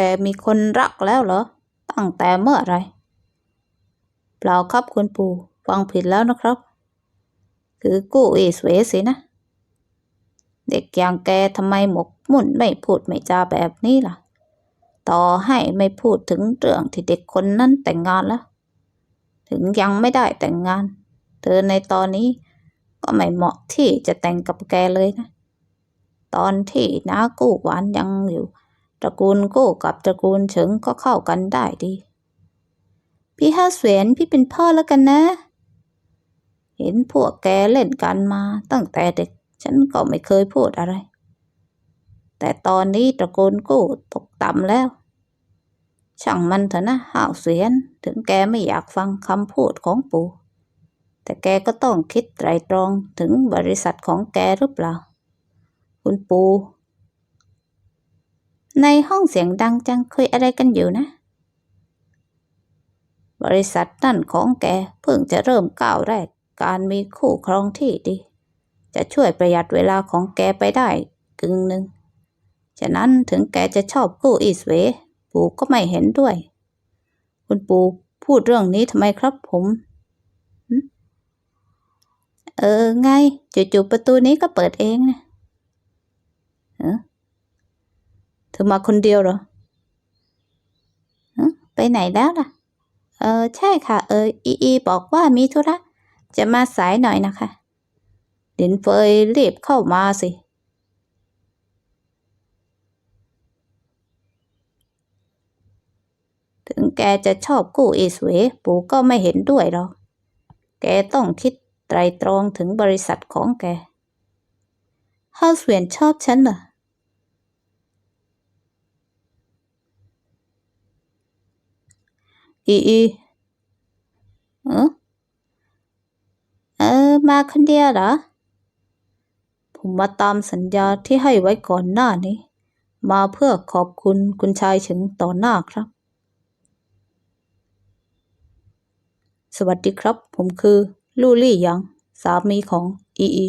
แกมีคนรักแล้วเหรอ ตั้งแต่เมื่อไร เปล่าครับคุณปู่ฟังผิดแล้วนะครับ คือกู้เอสเวสินะ เด็กอย่างแกทำไมหมกมุ่นไม่พูดไม่จาแบบนี้ล่ะ ต่อให้ไม่พูดถึงเรื่องที่เด็กคนนั้นแต่งงานแล้ว ถึงยังไม่ได้แต่งงาน เธอในตอนนี้ก็ไม่เหมาะที่จะแต่งกับแกเลยนะ ตอนที่น้ากู้หวานยังอยู่ ตระกูลกู้กับตระกูลเฉิงก็เข้ากันได้ดี พี่ห้าเสวียนพี่เป็นพ่อแล้วกันนะ เห็นพวกแกเล่นกันมาตั้งแต่เด็ก ฉันก็ไม่เคยพูดอะไร แต่ตอนนี้ตระกูลกู้ตกต่ำแล้ว ช่างมันเถอะนะห้าวเสวียนถึงแกไม่อยากฟังคำพูดของปู่แต่แกก็ต้องคิดไตรตรองถึงบริษัทของแกหรือเปล่า คุณปู่ ในห้องเสียงดังจังคุยอะไรกันอยู่นะ บริษัทนั่นของแกเพิ่งจะเริ่มก้าวแรก การมีคู่ครองที่ดี จะช่วยประหยัดเวลาของแกไปได้กึ่งหนึ่ง ฉะนั้นถึงแกจะชอบกู้อีสเว ปู่ก็ไม่เห็นด้วย คุณปู่พูดเรื่องนี้ทำไมครับผมเออไงจู่ๆประตูนี้ก็เปิดเองนะเออเธอมาคนเดียวเหรอไปไหนแล้วล่ะ เออใช่ค่ะ เอออีอีบอกว่ามีธุระจะมาสายหน่อยนะคะลินเฟยรีบเข้ามาสิ ถึงแกจะชอบกู้อีสเวปู่ก็ไม่เห็นด้วยหรอก แกต้องคิดไตรตรองถึงบริษัทของแกเฮาสเวียนชอบฉันเหรอ อีอีเออเออ มาคนเดียวเหรอ ผมมาตามสัญญาที่ให้ไว้ก่อนหน้านี้ มาเพื่อขอบคุณคุณชายเฉิงต่อหน้าครับ สวัสดีครับ ผมคือ ลู่ลี่หยาง สามีของอีอี